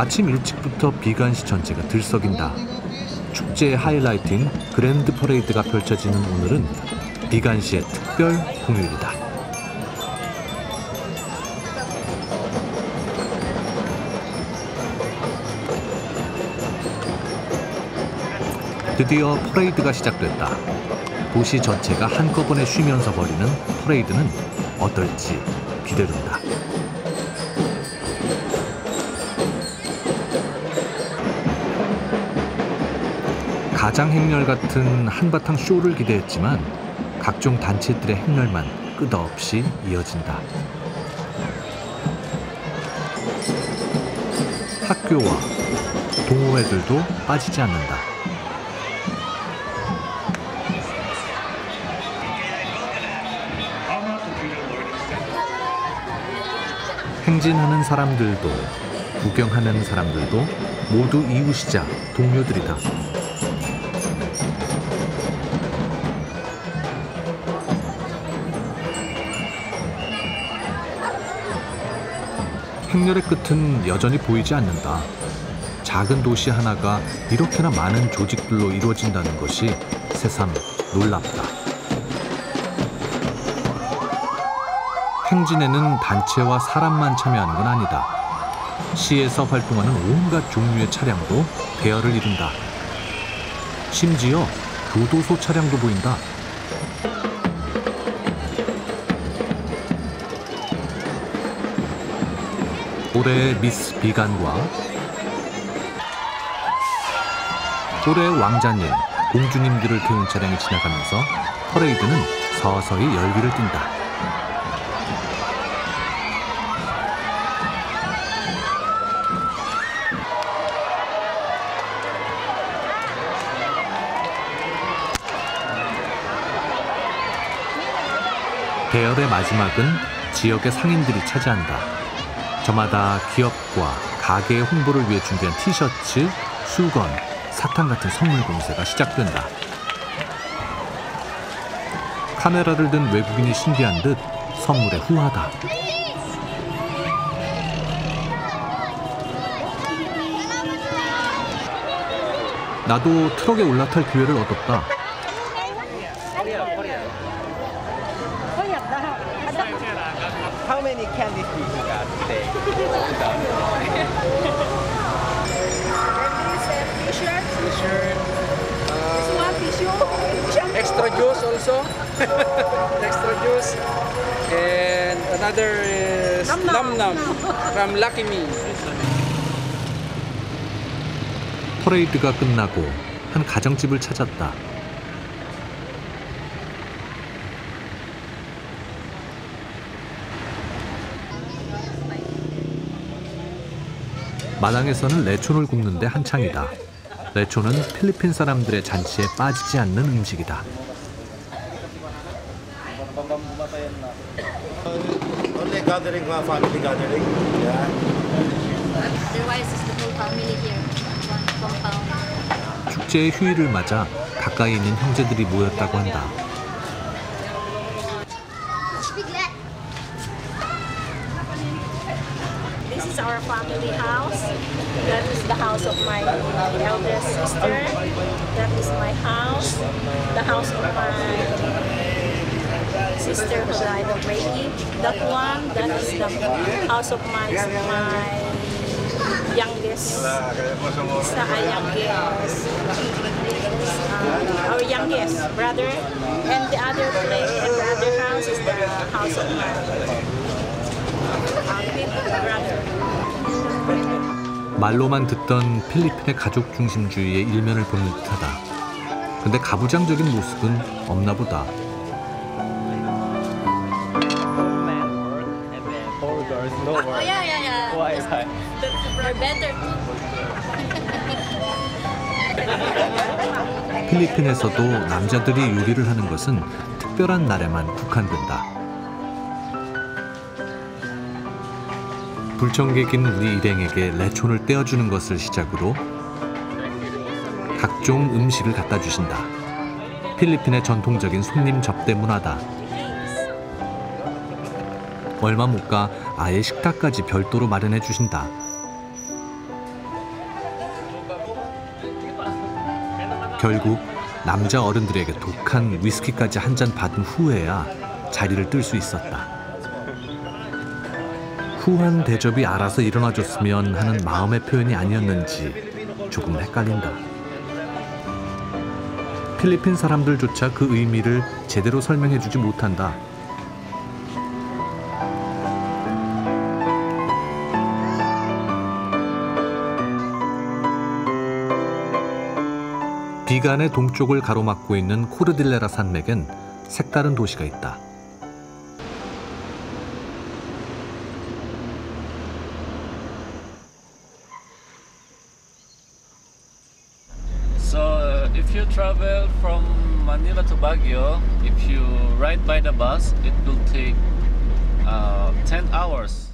아침 일찍부터 비간시 전체가 들썩인다. 축제의 하이라이트인 그랜드 퍼레이드가 펼쳐지는 오늘은 비간시의 특별 공휴일이다. 드디어 퍼레이드가 시작됐다. 도시 전체가 한꺼번에 쉬면서 벌이는 퍼레이드는 어떨지 기대된다. 가장 행렬 같은 한바탕 쇼를 기대했지만 각종 단체들의 행렬만 끝없이 이어진다. 학교와 동호회들도 빠지지 않는다. 행진하는 사람들도 구경하는 사람들도 모두 이웃이자 동료들이다. 행렬의 끝은 여전히 보이지 않는다. 작은 도시 하나가 이렇게나 많은 조직들로 이루어진다는 것이 새삼 놀랍다. 행진에는 단체와 사람만 참여하는 건 아니다. 시에서 활동하는 온갖 종류의 차량도 대열을 이룬다. 심지어 교도소 차량도 보인다. 올해의 미스 비간과 올해의 왕자님, 공주님들을 태운 차량이 지나가면서 퍼레이드는 서서히 열기를 띈다. 대열의 마지막은 지역의 상인들이 차지한다. 저마다 기업과 가게의 홍보를 위해 준비한 티셔츠, 수건, 사탕 같은 선물 공세가 시작된다. 카메라를 든 외국인이 신기한 듯 선물에 후하다. 나도 트럭에 올라탈 기회를 얻었다. How many candies do you got today? T-shirt, T-shirt. shampoo. Extra juice also. Extra juice. And another is Num Num Num. Num from Lucky Me. 퍼레이드가 끝나고 한 가정집을 찾았다. 마당에서는 레촌을 굽는데 한창이다. 레촌은 필리핀 사람들의 잔치에 빠지지 않는 음식이다. 축제의 휴일을 맞아 가까이 있는 형제들이 모였다고 한다. Our family house. That is the house of my eldest sister. That is my house. The house of my sister who died already. That one, that is the house of my my youngest. The youngest. Uh, our youngest brother, and the other place, and the other house is the house of my uh, brother. 말로만 듣던 필리핀의 가족 중심주의의 일면을 보는 듯하다. 근데 가부장적인 모습은 없나 보다. 필리핀에서도 남자들이 요리를 하는 것은 특별한 날에만 국한된다. 불청객인 우리 일행에게 레촌을 떼어주는 것을 시작으로 각종 음식을 갖다 주신다. 필리핀의 전통적인 손님 접대 문화다. 얼마 못 가 아예 식탁까지 별도로 마련해 주신다. 결국 남자 어른들에게 독한 위스키까지 한 잔 받은 후에야 자리를 뜰 수 있었다. 후한 대접이 알아서 일어나줬으면 하는 마음의 표현이 아니었는지 조금 헷갈린다. 필리핀 사람들조차 그 의미를 제대로 설명해주지 못한다. 비간의 동쪽을 가로막고 있는 코르딜레라 산맥엔 색다른 도시가 있다. travel from Manila to Baguio, if you ride by the bus, it will take uh, 10 hours.